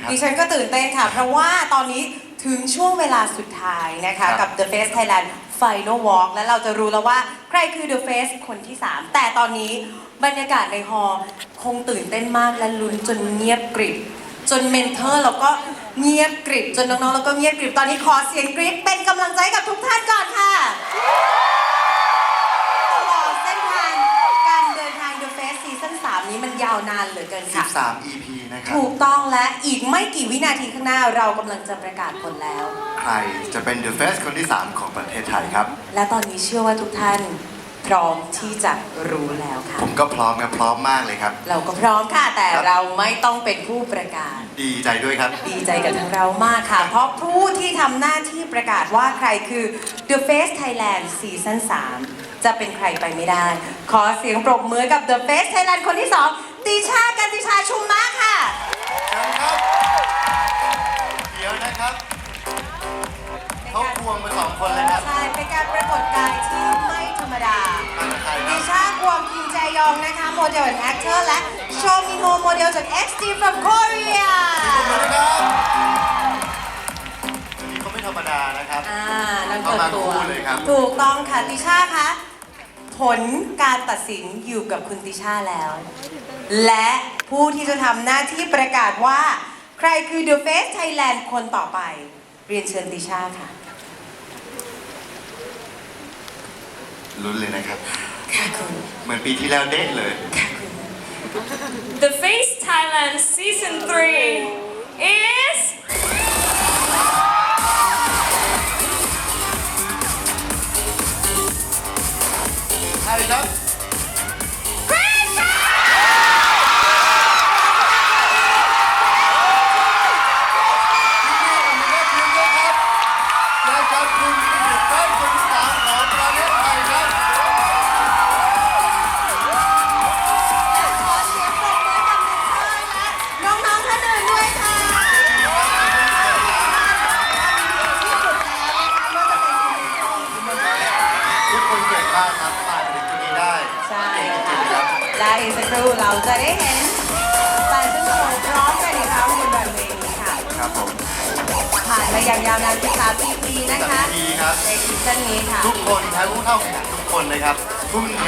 ครับ ดิฉันก็ตื่นเต้นค่ะ เพราะว่าตอนนี้ถึงช่วงเวลาสุดท้ายนะคะ ครับ กับ The Face Thailand Final Walk และเราจะรู้แล้วว่าใครคือ The Face คนที่ 3 แต่ตอนนี้บรรยากาศในฮอลล์คงตื่นเต้นมากและลุ้นจนเงียบกริบ จนเมนเทอร์เราก็เงียบกริบ จนน้องๆเราก็เงียบกริบ ตอนนี้ขอเสียงกรี๊ดเป็นกำลังใจให้กับทุกท่านก่อนค่ะ ตลอดเส้นทางการเดินทาง The Face Season 3 นี้มันยาวนานเหลือเกินค่ะ 13 EP นะครับ ถูกต้องและอีกไม่กี่วินาทีข้างหน้าเรากำลังจะประกาศผลแล้ว ใครจะเป็น The Face คนที่ 3 ของประเทศไทยครับ และตอนนี้เชื่อว่าทุกท่านพ ร้อมที่จะรู้แล้วค่ะ ผมก็พร้อมครับพร้อมมากเลยครับ เราก็พร้อมค่ะแต่ครับเราไม่ต้องเป็นผู้ประกาศ ดีใจด้วยครับ ดีใจกับทั้งเรามากค่ะ เพราะผู้ที่ทำหน้าที่ประกาศว่าใครคือ The Face Thailand Season 3จะเป็นใครไปไม่ได้ ขอเสียงปรบมือกับ The Face Thailand คนที่2ติชากันติชาชุมมากค่ะเชิญครับ เดี๋ยวนะครับเขาควงมาสองคนเลย ยองนะคะ โมเดลและแอคเตอร์และโชมิโฮโมเดลจาก XT from Korea ขอบคุณครับวันนี้เขาไม่ธรรมดานะครับอ่านั่นเปิดตัวเข้ามาคู่เลยครับ ถูกต้องค่ะ ติชาคะ ผลการตัดสินอยู่กับคุณติชาแล้ว และผู้ที่จะทำหน้าที่ประกาศว่า ใครคือ The Face Thailand คนต่อไป เรียนเชิญติชาค่ะ ลุ้นเลยนะครับ ค่ะคุณ เหมือนปีที่แล้วเด็ดเลย The Face Thailand Season 3 และอีกสักครู่เราจะได้เห็นแฟชั่นโชว์พร้อมกันอีกครั้งบนรันเวย์นี้ค่ะ ครับผมผ่านมาอย่างยาวนาน13ปีนะคะดีครับ ในซีซั่นนี้ค่ะ ทุกคนทั้งผู้เข้าแข่งขันทุกคนเลยครับทุ่มเท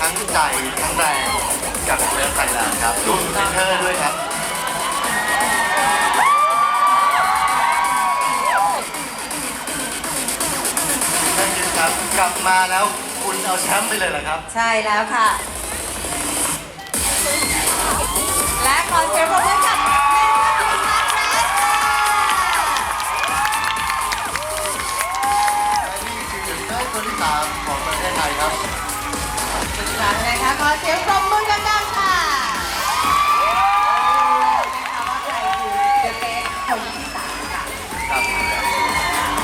ทั้งใจทั้งแรงกับเรือไทยแลนด์ครับรวมถึงเธอด้วยครับ ท่านยินครับกลับมาแล้วคุณเอาแชมป์ไปเลยเหรอครับ ใช่แล้วค่ะ เสียงปรบมือกับเมนเทอร์ทีมาคแรสค่ะและนี่คือได้คนที่สามของประเทศไทยครับ หลังนะคะขอเสียงปรบมือดังๆค่ะนะคะว่าใครคือเดอะเฟสคนที่สามค่ะ ครับ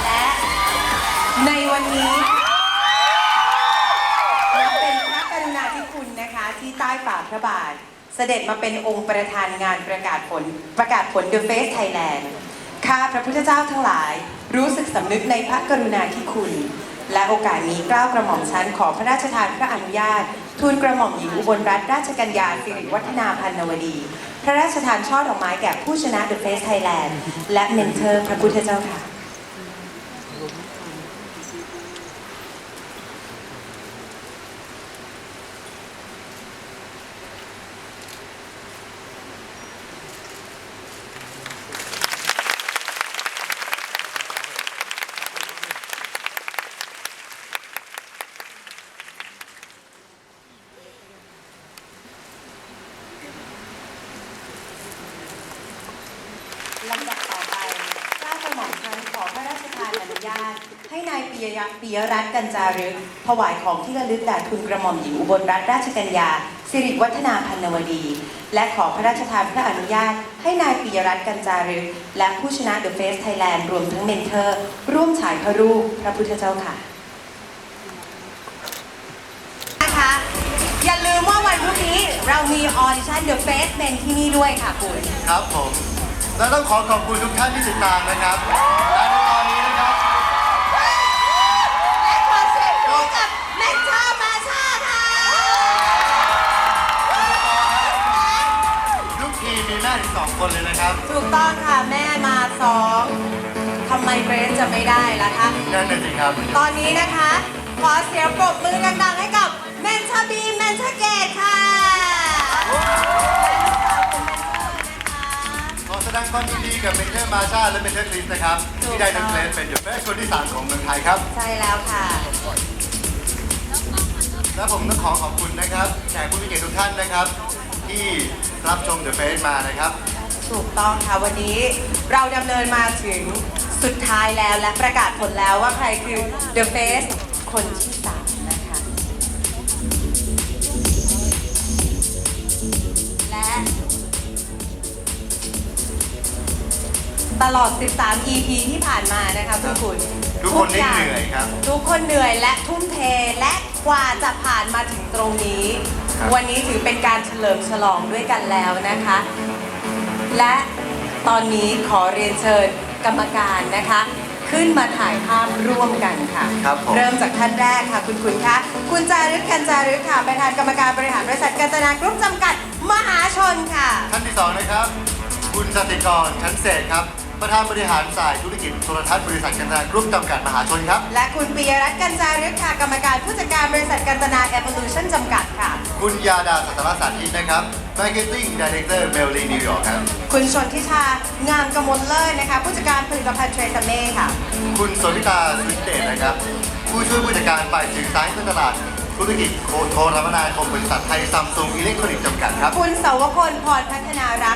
และในวันนี้นับเป็นพระกรุณาธิคุณนะคะที่ใต้ฝ่าพระบาท เสด็จมาเป็นองค์ประธานงานประกาศผลประกาศผล The Face Thailand ข้าพระพุทธเจ้าทั้งหลายรู้สึกสำนึกในพระกรุณาธิคุณ และโอกาสนี้กล้าวกระหม่อมชั้นขอพระราชทานพระอนุญาต ทูลกระหม่อมหญิงอุบลรัตนราชกัญญาสิริวัฒนาพันนวดี พระราชทานช่อดอกไม้แก่ผู้ชนะ The Face Thailand และเมนเทอร์พระพุทธเจ้าค่ะ ลำดับต่อไปเจ้ากระหม่อมชันขอพระราชทานอนุญาต ให้นาย ปิยะปิยรัตน์กัญจารึก ถวายของที่ระลึกแด่ทุนกระหม่อมหญิงอุบลรัตนราชกัญญาสิริวัฒนาพันนวดี และขอพระราชทานพระอนุญาต ให้นายปิยรัตน์กัญจารึก และผู้ชนะ The Face Thailand รวมทั้งเมนเทอร์ ร่วมฉายพระรูปพระพุทธเจ้าค่ะนะคะอย่าลืมว่าวันพรุ่งนี้เรามีออดิชั่น The Face Men ที่นี่ด้วยค่ะคุณ ครับผม และต้องขอขอบคุณทุกท่านที่ติดตามนะครับ สองคนเลยนะครับถูกต้องค่ะแม่มาสองทำไมเกรซจะไม่ได้ล่ะคะ นั่นน่งครับ ตอนนี้นะคะ ขอเสียงปรบมือดังๆให้กับแมนชาบีแมนชาเกตค่ะขอแสดงความยินดีกับเมนเทอร์มาชาและเมนเทอร์คริสนะครับ ที่ได้ทั้งเกรซเป็นเดแรกคนที่สามของเมืองไทยครับ ใช่แล้วค่ะ และผมต้องขอขอบคุณนะครับแขกผู้มีเกียรติทุกท่านนะครับ ที่ รับชมเดอะเฟสมานะครับ ถูกต้องค่ะ วันนี้เราดำเนินมาถึงสุดท้ายแล้วและประกาศผลแล้วว่าใครคือ The Face คนที่สามนะคะ และ ตลอด 13 EP ที่ผ่านมานะคะคุณคุณทุกคนนี่ย่างเหนื่อยครับ ทุกคนเหนื่อยและทุ่มเทและ กว่าจะผ่านมาถึงตรงนี้ ครับ วันนี้ถือเป็นการเฉลิมฉลองด้วยกันแล้วนะคะ และตอนนี้ขอเรียนเชิญกรรมการนะคะ ขึ้นมาถ่ายภาพร่วมกันค่ะ ครับผม เริ่มจากท่านแรกค่ะ คุณคุณคะคุณจารึกกันจารึกค่ะประธานกรรมการบริหารบริษัทกาญจนากรุ๊ปจำกัดมหาชนค่ะ ท่านที่สองนะครับ คุณสติกรชั้นเศษครับ ประธานบริหารฝ่ายธุรกิจโทรทัศน์บริษัทกันตนากรุ๊ปจำกัดมหาชนครับ และคุณปิยรัตน์กัญจารึกค่ะกรรมการผู้จัดการบริษัทกัญจนา Evolution จำกัดค่ะ คุณยาดาสัตรสาธิตนะครับ Marketing Director เบลลีนิวยอร์กครับ คุณชนทิชางามกมลเลิศนะคะ ผู้จัดการผลิตภัณฑ์เทรซเม่ค่ะ คุณสนิตาสุนเดชนะครับ ผู้ช่วยผู้จัดการฝ่ายสื่อสารการตลาดธุรกิจโทรคมนาคมบริษัทไทยซัมซุงอิเล็กทรอนิกส์จำกัดครับ คุณเสาวพลพรพัฒนารักษ์